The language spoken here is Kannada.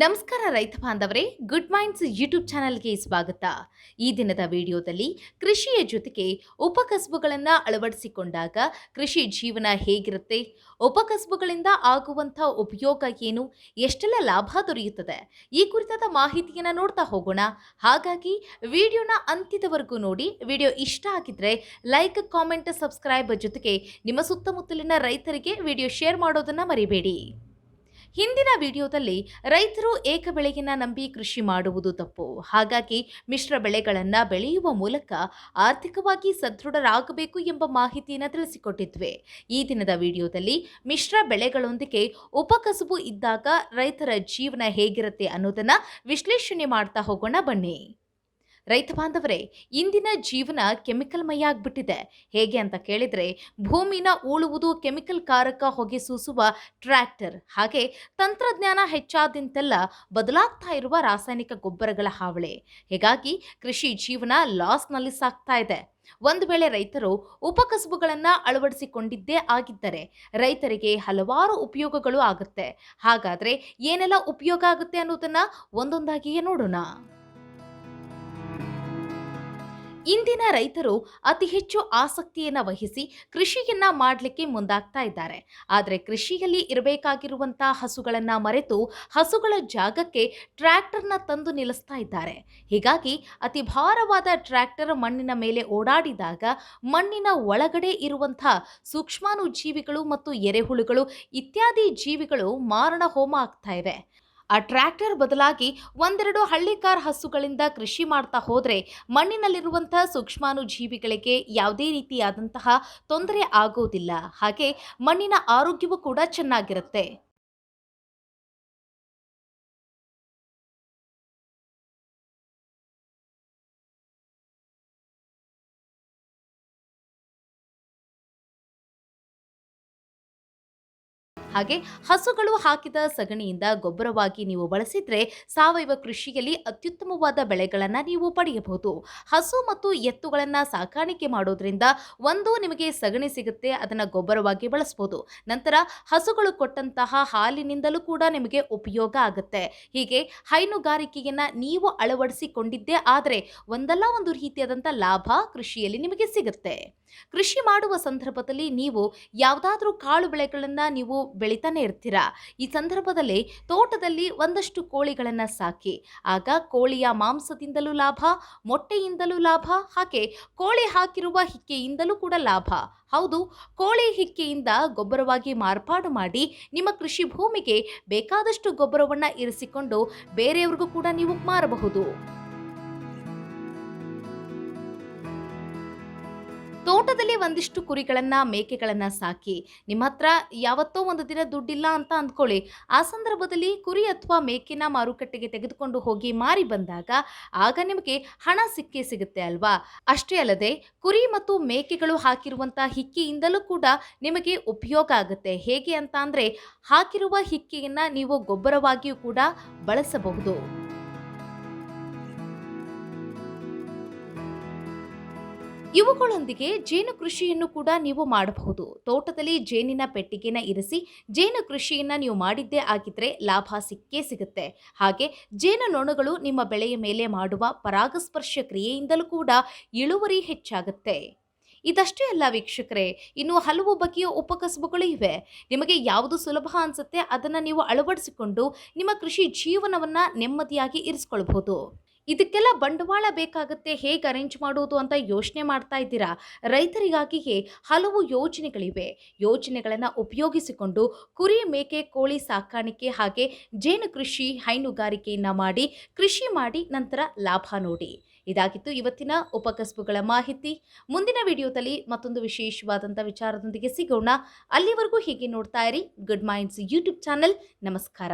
ನಮಸ್ಕಾರ ರೈತ ಬಾಂಧವರೇ ಗುಡ್ ಮೈಂಡ್ಸ್ ಯೂಟ್ಯೂಬ್ ಚಾನಲ್ಗೆ ಸ್ವಾಗತ. ಈ ದಿನದ ವಿಡಿಯೋದಲ್ಲಿ ಕೃಷಿಯ ಜೊತೆಗೆ ಉಪಕಸಬುಗಳನ್ನು ಅಳವಡಿಸಿಕೊಂಡಾಗ ಕೃಷಿ ಜೀವನ ಹೇಗಿರುತ್ತೆ, ಉಪಕಸಬುಗಳಿಂದ ಆಗುವಂಥ ಉಪಯೋಗ ಏನು, ಎಷ್ಟೆಲ್ಲ ಲಾಭ ದೊರೆಯುತ್ತದೆ, ಈ ಕುರಿತಾದ ಮಾಹಿತಿಯನ್ನು ನೋಡ್ತಾ ಹೋಗೋಣ. ಹಾಗಾಗಿ ವಿಡಿಯೋನ ಅಂತ್ಯದವರೆಗೂ ನೋಡಿ, ವಿಡಿಯೋ ಇಷ್ಟ ಆಗಿದ್ರೆ ಲೈಕ್ ಕಾಮೆಂಟ್ ಸಬ್ಸ್ಕ್ರೈಬ್ ಜೊತೆಗೆ ನಿಮ್ಮ ಸುತ್ತಮುತ್ತಲಿನ ರೈತರಿಗೆ ವಿಡಿಯೋ ಶೇರ್ ಮಾಡೋದನ್ನು ಮರಿಬೇಡಿ. ಹಿಂದಿನ ವಿಡಿಯೋದಲ್ಲಿ ರೈತರು ಏಕ ಬೆಳೆಯನ್ನ ನಂಬಿ ಕೃಷಿ ಮಾಡುವುದು ತಪ್ಪು. ಹಾಗಾಗಿ ಮಿಶ್ರ ಬೆಳೆಗಳನ್ನು ಬೆಳೆಯುವ ಮೂಲಕ ಆರ್ಥಿಕವಾಗಿ ಸದೃಢರಾಗಬೇಕು ಎಂಬ ಮಾಹಿತಿಯನ್ನು ತಿಳಿಸಿಕೊಟ್ಟಿದ್ವಿ. ಈ ದಿನದ ವಿಡಿಯೋದಲ್ಲಿ ಮಿಶ್ರ ಬೆಳೆಗಳೊಂದಿಗೆ ಉಪಕಸುಬು ಇದ್ದಾಗ ರೈತರ ಜೀವನ ಹೇಗಿರುತ್ತೆ ಅನ್ನೋದನ್ನ ವಿಶ್ಲೇಷಣೆ ಮಾಡ್ತಾ ಹೋಗೋಣ ಬನ್ನಿ. ರೈತ ಬಾಂಧವರೇ, ಇಂದಿನ ಜೀವನ ಕೆಮಿಕಲ್ ಮೈ ಆಗ್ಬಿಟ್ಟಿದೆ. ಹೇಗೆ ಅಂತ ಕೇಳಿದ್ರೆ, ಭೂಮಿನ ಉಳುವುದು ಕೆಮಿಕಲ್ ಕಾರಕ ಹೊಗೆ ಸೂಸುವ ಟ್ರ್ಯಾಕ್ಟರ್. ಹಾಗೆ ತಂತ್ರಜ್ಞಾನ ಹೆಚ್ಚಾದಂತೆಲ್ಲ ಬದಲಾಗ್ತಾ ಇರುವ ರಾಸಾಯನಿಕ ಗೊಬ್ಬರಗಳ ಹಾವಳಿ. ಹೀಗಾಗಿ ಕೃಷಿ ಜೀವನ ಲಾಸ್ನಲ್ಲಿ ಸಾಗ್ತಾ ಇದೆ. ಒಂದು ವೇಳೆ ರೈತರು ಉಪಕಸಬುಗಳನ್ನು ಅಳವಡಿಸಿಕೊಂಡಿದ್ದೇ ಆಗಿದ್ದರೆ, ರೈತರಿಗೆ ಹಲವಾರು ಉಪಯೋಗಗಳು ಆಗುತ್ತೆ. ಹಾಗಾದ್ರೆ ಏನೆಲ್ಲ ಉಪಯೋಗ ಆಗುತ್ತೆ ಅನ್ನೋದನ್ನು ಒಂದೊಂದಾಗಿಯೇ ನೋಡೋಣ. ಇಂದಿನ ರೈತರು ಅತಿ ಹೆಚ್ಚು ಆಸಕ್ತಿಯನ್ನು ವಹಿಸಿ ಕೃಷಿಯನ್ನ ಮಾಡಲಿಕ್ಕೆ ಮುಂದಾಗ್ತಾ ಇದ್ದಾರೆ. ಆದರೆ ಕೃಷಿಯಲ್ಲಿ ಇರಬೇಕಾಗಿರುವಂತಹ ಹಸುಗಳನ್ನ ಮರೆತು ಹಸುಗಳ ಜಾಗಕ್ಕೆ ಟ್ರ್ಯಾಕ್ಟರ್ನ ತಂದು ನಿಲ್ಲಿಸ್ತಾ ಇದ್ದಾರೆ. ಹೀಗಾಗಿ ಅತಿ ಭಾರವಾದ ಟ್ರ್ಯಾಕ್ಟರ್ ಮಣ್ಣಿನ ಮೇಲೆ ಓಡಾಡಿದಾಗ ಮಣ್ಣಿನ ಒಳಗಡೆ ಇರುವಂತಹ ಸೂಕ್ಷ್ಮಾನು ಜೀವಿಗಳು ಮತ್ತು ಎರೆಹುಳುಗಳು ಇತ್ಯಾದಿ ಜೀವಿಗಳು ಮಾರಣ ಹೋಮ ಆಗ್ತಾ ಇವೆ. ಆ ಟ್ರ್ಯಾಕ್ಟರ್ ಬದಲಾಗಿ ಒಂದೆರಡು ಹಳ್ಳಿಕಾರ್ ಹಸುಗಳಿಂದ ಕೃಷಿ ಮಾಡ್ತಾ ಹೋದರೆ ಮಣ್ಣಿನಲ್ಲಿರುವಂತಹ ಸೂಕ್ಷ್ಮಾನು ಜೀವಿಗಳಿಗೆ ಯಾವುದೇ ರೀತಿಯಾದಂತಹ ತೊಂದರೆ ಆಗೋದಿಲ್ಲ. ಹಾಗೆ ಮಣ್ಣಿನ ಆರೋಗ್ಯವೂ ಕೂಡ ಚೆನ್ನಾಗಿರುತ್ತೆ. ಹಾಗೆ ಹಸುಗಳು ಹಾಕಿದ ಸಗಣಿಯಿಂದ ಗೊಬ್ಬರವಾಗಿ ನೀವು ಬಳಸಿದ್ರೆ ಸಾವಯವ ಕೃಷಿಯಲ್ಲಿ ಅತ್ಯುತ್ತಮವಾದ ಬೆಳೆಗಳನ್ನು ನೀವು ಪಡೆಯಬಹುದು. ಹಸು ಮತ್ತು ಎತ್ತುಗಳನ್ನು ಸಾಕಾಣಿಕೆ ಮಾಡೋದ್ರಿಂದ ಒಂದು ನಿಮಗೆ ಸಗಣಿ ಸಿಗುತ್ತೆ, ಅದನ್ನು ಗೊಬ್ಬರವಾಗಿ ಬಳಸ್ಬೋದು. ನಂತರ ಹಸುಗಳು ಕೊಟ್ಟಂತಹ ಹಾಲಿನಿಂದಲೂ ಕೂಡ ನಿಮಗೆ ಉಪಯೋಗ ಆಗುತ್ತೆ. ಹೀಗೆ ಹೈನುಗಾರಿಕೆಯನ್ನು ನೀವು ಅಳವಡಿಸಿಕೊಂಡಿದ್ದೇ ಆದರೆ ಒಂದಲ್ಲ ಒಂದು ರೀತಿಯಾದಂಥ ಲಾಭ ಕೃಷಿಯಲ್ಲಿ ನಿಮಗೆ ಸಿಗುತ್ತೆ. ಕೃಷಿ ಮಾಡುವ ಸಂದರ್ಭದಲ್ಲಿ ನೀವು ಯಾವುದಾದ್ರೂ ಕಾಳು ಬೆಳೆಗಳನ್ನು ನೀವು ಬೆಳೀತಾನೆ ಇರ್ತೀರಾ? ಈ ಸಂದರ್ಭದಲ್ಲಿ ತೋಟದಲ್ಲಿ ಒಂದಷ್ಟು ಕೋಳಿಗಳನ್ನು ಸಾಕಿ, ಆಗ ಕೋಳಿಯ ಮಾಂಸದಿಂದಲೂ ಲಾಭ, ಮೊಟ್ಟೆಯಿಂದಲೂ ಲಾಭ, ಹಾಗೆ ಕೋಳಿ ಹಾಕಿರುವ ಹಿಕ್ಕೆಯಿಂದಲೂ ಕೂಡ ಲಾಭ. ಹೌದು, ಕೋಳಿ ಹಿಕ್ಕೆಯಿಂದ ಗೊಬ್ಬರವಾಗಿ ಮಾರ್ಪಾಡು ಮಾಡಿ ನಿಮ್ಮ ಕೃಷಿ ಭೂಮಿಗೆ ಬೇಕಾದಷ್ಟು ಗೊಬ್ಬರವನ್ನು ಇರಿಸಿಕೊಂಡು ಬೇರೆಯವ್ರಿಗೂ ಕೂಡ ನೀವು ಮಾರಬಹುದು. ತೋಟದಲ್ಲಿ ಒಂದಿಷ್ಟು ಕುರಿಗಳನ್ನ, ಮೇಕೆಗಳನ್ನ ಸಾಕಿ. ನಿಮ್ಮ ಹತ್ರ ಯಾವತ್ತೋ ಒಂದು ದಿನ ದುಡ್ಡಿಲ್ಲ ಅಂತ ಅಂದ್ಕೊಳ್ಳಿ. ಆ ಸಂದರ್ಭದಲ್ಲಿ ಕುರಿ ಅಥವಾ ಮೇಕೆನ ಮಾರುಕಟ್ಟೆಗೆ ತೆಗೆದುಕೊಂಡು ಹೋಗಿ ಮಾರಿ ಬಂದಾಗ ಆಗ ನಿಮಗೆ ಹಣ ಸಿಕ್ಕೇ ಸಿಗುತ್ತೆ ಅಲ್ವಾ? ಅಷ್ಟೇ ಅಲ್ಲದೆ ಕುರಿ ಮತ್ತು ಮೇಕೆಗಳು ಹಾಕಿರುವಂಥ ಹಿಕ್ಕಿಯಿಂದಲೂ ಕೂಡ ನಿಮಗೆ ಉಪಯೋಗ ಆಗುತ್ತೆ. ಹೇಗೆ ಅಂತ ಅಂದರೆ ಹಾಕಿರುವ ಹಿಕ್ಕಿಯನ್ನ ನೀವು ಗೊಬ್ಬರವಾಗಿಯೂ ಕೂಡ ಬಳಸಬಹುದು. ಇವುಗಳೊಂದಿಗೆ ಜೇನು ಕೃಷಿಯನ್ನು ಕೂಡ ನೀವು ಮಾಡಬಹುದು. ತೋಟದಲ್ಲಿ ಜೇನಿನ ಪೆಟ್ಟಿಗೆನ ಇರಿಸಿ, ಜೇನು ಕೃಷಿಯನ್ನ ನೀವು ಮಾಡಿದ್ದೇ ಆಗಿದ್ರೆ ಲಾಭ ಸಿಕ್ಕೇ ಸಿಗುತ್ತೆ. ಹಾಗೆ ಜೇನು ನೊಣಗಳು ನಿಮ್ಮ ಬೆಳೆಯ ಮೇಲೆ ಮಾಡುವ ಪರಾಗಸ್ಪರ್ಶ ಕ್ರಿಯೆಯಿಂದಲೂ ಕೂಡ ಇಳುವರಿ ಹೆಚ್ಚಾಗುತ್ತೆ. ಇದಷ್ಟೇ ಅಲ್ಲ ವೀಕ್ಷಕರೇ, ಇನ್ನು ಹಲವು ಬಗೆಯ ಉಪಕಸಬುಗಳು ಇವೆ. ನಿಮಗೆ ಯಾವುದು ಸುಲಭ ಅನಿಸುತ್ತೆ ಅದನ್ನು ನೀವು ಅಳವಡಿಸಿಕೊಂಡು ನಿಮ್ಮ ಕೃಷಿ ಜೀವನವನ್ನು ನೆಮ್ಮದಿಯಾಗಿ ಇರಿಸ್ಕೊಳ್ಬಹುದು. ಇದಕ್ಕೆಲ್ಲ ಬಂಡವಾಳ ಬೇಕಾಗುತ್ತೆ, ಹೇಗೆ ಅರೇಂಜ್ ಮಾಡುವುದು ಅಂತ ಯೋಚನೆ ಮಾಡ್ತಾ ಇದ್ದೀರಾ? ರೈತರಿಗಾಗಿಯೇ ಹಲವು ಯೋಜನೆಗಳಿವೆ. ಯೋಜನೆಗಳನ್ನು ಉಪಯೋಗಿಸಿಕೊಂಡು ಕುರಿ ಮೇಕೆ, ಕೋಳಿ ಸಾಕಾಣಿಕೆ ಹಾಗೆ ಜೇನು ಕೃಷಿ ಹೈನುಗಾರಿಕೆಯನ್ನು ಮಾಡಿ, ಕೃಷಿ ಮಾಡಿ ನಂತರ ಲಾಭ ನೋಡಿ. ಇದಾಗಿತ್ತು ಇವತ್ತಿನ ಉಪಕಸಬುಗಳ ಮಾಹಿತಿ. ಮುಂದಿನ ವಿಡಿಯೋದಲ್ಲಿ ಮತ್ತೊಂದು ವಿಶೇಷವಾದಂಥ ವಿಚಾರದೊಂದಿಗೆ ಸಿಗೋಣ. ಅಲ್ಲಿವರೆಗೂ ಹೀಗೆ ನೋಡ್ತಾ ಇರಿ. Good Minds YouTube channel. ನಮಸ್ಕಾರ.